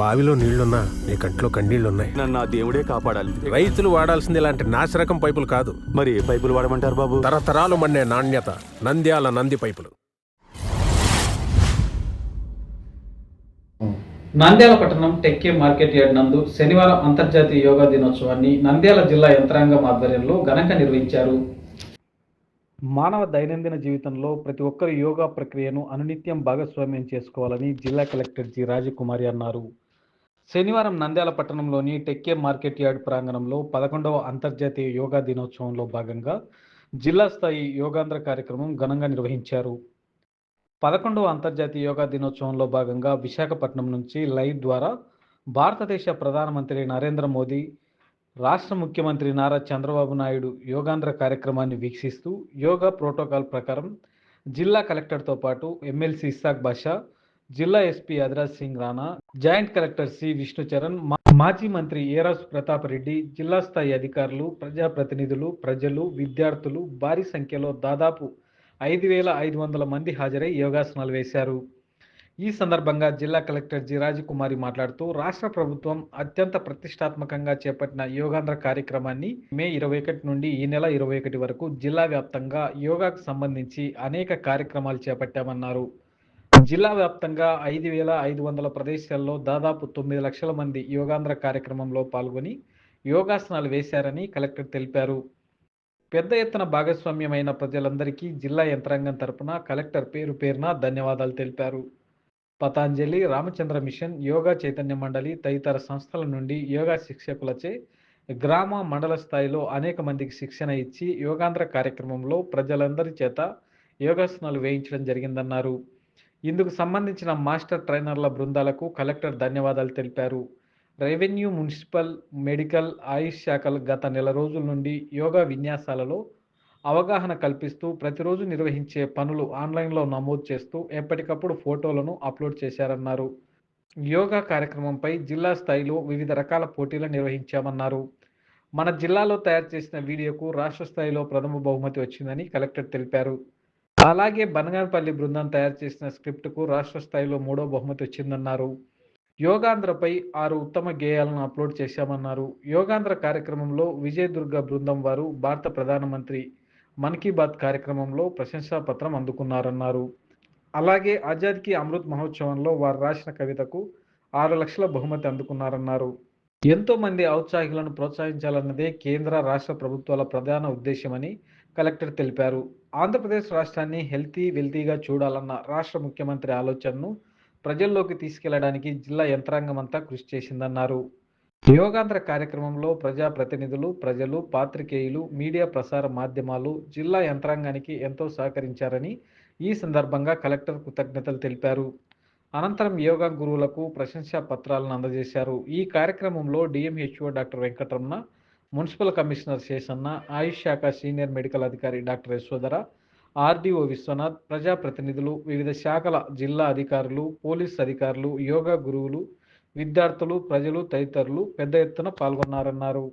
బావిలో నీళ్ళున్నా నీ కంట్లో కన్నీళ్ళున్నాయి. నన్ను ఆ దేవుడే కాపాడాలి. రైతులు వాడాల్సింది ఇలాంటి నాసిరకం పైపులు కాదు. మరి ఏ పైపులు వాడమంటారు బాబు? తరతరాలు మండే నాణ్యత నంద్యాల నంది పైపులు. నంద్యాల పట్టణం టెక్కే మార్కెట్ యార్డ్ నందు శనివారం అంతర్జాతీయ యోగా దినోత్సవాన్ని నంద్యాల జిల్లా యంత్రాంగం ఆధ్వర్యంలో ఘనంగా నిర్వహించారు. మానవ దైనందిన జీవితంలో ప్రతి ఒక్కరు యోగా ప్రక్రియను అనునిత్యం భాగస్వామ్యం చేసుకోవాలని జిల్లా కలెక్టర్ జి రాజకుమారి అన్నారు. శనివారం నంద్యాల పట్టణంలోని టెక్కే మార్కెట్ యార్డ్ ప్రాంగణంలో పదకొండవ అంతర్జాతీయ యోగా దినోత్సవంలో భాగంగా జిల్లా స్థాయి యోగాంధ్ర కార్యక్రమం ఘనంగా నిర్వహించారు. పదకొండవ అంతర్జాతీయ యోగా దినోత్సవంలో భాగంగా విశాఖపట్నం నుంచి లైవ్ ద్వారా భారతదేశ ప్రధానమంత్రి నరేంద్ర మోదీ రాష్ట్ర ముఖ్యమంత్రి నారా చంద్రబాబు నాయుడు యోగాంధ్ర కార్యక్రమాన్ని వీక్షిస్తూ యోగా ప్రోటోకాల్ ప్రకారం జిల్లా కలెక్టర్తో పాటు ఎమ్మెల్సీ ఇస్సాక్ బాషా జిల్లా SP Adhiraj Singh Rana joint collector C Vishnucharan మా- మాజీ మంత్రి ఏరాజు ప్రతాప్ రెడ్డి జిల్లా స్థాయి అధికారులు ప్రజాప్రతినిధులు ప్రజలు విద్యార్థులు భారీ సంఖ్యలో దాదాపు ఐదు వేల ఐదు వందల మంది హాజరై యోగాసనాలు వేశారు. ఈ సందర్భంగా జిల్లా కలెక్టర్ జి రాజకుమారి మాట్లాడుతూ రాష్ట్ర ప్రభుత్వం అత్యంత ప్రతిష్టాత్మకంగా చేపట్టిన యోగాంధ్ర కార్యక్రమాన్ని మే ఇరవై ఒకటి నుండి ఈ నెల ఇరవై ఒకటి వరకు జిల్లా వ్యాప్తంగా యోగాకు సంబంధించి అనేక కార్యక్రమాలు చేపట్టామన్నారు. జిల్లా వ్యాప్తంగా ఐదు వేల ఐదు వందల ప్రదేశాల్లో దాదాపు తొమ్మిది లక్షల మంది యోగాంధ్ర కార్యక్రమంలో పాల్గొని యోగాసనాలు వేశారని కలెక్టర్ తెలిపారు. పెద్ద ఎత్తున భాగస్వామ్యమైన ప్రజలందరికీ జిల్లా యంత్రాంగం తరపున కలెక్టర్ పేరు పేరున ధన్యవాదాలు తెలిపారు. పతాంజలి రామచంద్ర మిషన్ యోగా చైతన్య మండలి తదితర సంస్థల నుండి యోగా శిక్షకులచే గ్రామ మండల స్థాయిలో అనేక మందికి శిక్షణ ఇచ్చి యోగాంధ్ర కార్యక్రమంలో ప్రజలందరి చేత యోగాసనాలు వేయించడం జరిగిందన్నారు. ఇందుకు సంబంధించిన మాస్టర్ ట్రైనర్ల బృందాలకు కలెక్టర్ ధన్యవాదాలు తెలిపారు. రెవెన్యూ మున్సిపల్ మెడికల్ ఆయుష్ శాఖలు గత నెల రోజుల నుండి యోగా విన్యాసాలలో అవగాహన కల్పిస్తూ ప్రతిరోజు నిర్వహించే పనులు ఆన్లైన్లో నమోదు చేస్తూ ఎప్పటికప్పుడు ఫోటోలను అప్లోడ్ చేశారన్నారు. యోగా కార్యక్రమంపై జిల్లా స్థాయిలో వివిధ రకాల పోటీలు నిర్వహించామన్నారు. మన జిల్లాలో తయారు చేసిన వీడియోకు రాష్ట్ర స్థాయిలో ప్రథమ బహుమతి వచ్చిందని కలెక్టర్ తెలిపారు. అలాగే బనగానపల్లి బృందం తయారు చేసిన స్క్రిప్ట్కు రాష్ట్ర స్థాయిలో మూడో బహుమతి వచ్చిందన్నారు. యోగాంధ్రపై ఆరు ఉత్తమ గేయాలను అప్లోడ్ చేశామన్నారు. యోగాంధ్ర కార్యక్రమంలో విజయ్ దుర్గ బృందం వారు భారత ప్రధానమంత్రి మన్ కీ బాత్ కార్యక్రమంలో ప్రశంసా పత్రం అందుకున్నారన్నారు. అలాగే ఆజాద్కి అమృత్ మహోత్సవంలో వారు రాసిన కవితకు ఆరు లక్షల బహుమతి అందుకున్నారన్నారు. ఎంతో మంది ఔత్సాహికులను ప్రోత్సహించాలన్నదే కేంద్ర రాష్ట్ర ప్రభుత్వాల ప్రధాన ఉద్దేశమని కలెక్టర్ తెలిపారు. ఆంధ్రప్రదేశ్ రాష్ట్రాన్ని హెల్తీ వెల్తీగా చూడాలన్న రాష్ట్ర ముఖ్యమంత్రి ఆలోచనను ప్రజల్లోకి తీసుకెళ్ళడానికి జిల్లా యంత్రాంగం అంతా కృషి చేసిందన్నారు. యోగాంధ్ర కార్యక్రమంలో ప్రజాప్రతినిధులు ప్రజలు పాత్రికేయులు మీడియా ప్రసార మాధ్యమాలు జిల్లా యంత్రాంగానికి ఎంతో సహకరించారని ఈ సందర్భంగా కలెక్టర్ కృతజ్ఞతలు తెలిపారు. అనంతరం యోగా గురువులకు ప్రశంసా పత్రాలను అందజేశారు. ఈ కార్యక్రమంలో DMHO doctor Venkataramana municipal commissioner Seshanna AYUSH శాఖ సీనియర్ మెడికల్ అధికారి డాక్టర్ యశోధర ఆర్డీఓ విశ్వనాథ్ ప్రజాప్రతినిధులు వివిధ శాఖల జిల్లా అధికారులు పోలీస్ అధికారులు యోగా గురువులు విద్యార్థులు ప్రజలు తదితరులు పెద్ద ఎత్తున పాల్గొన్నారన్నారు.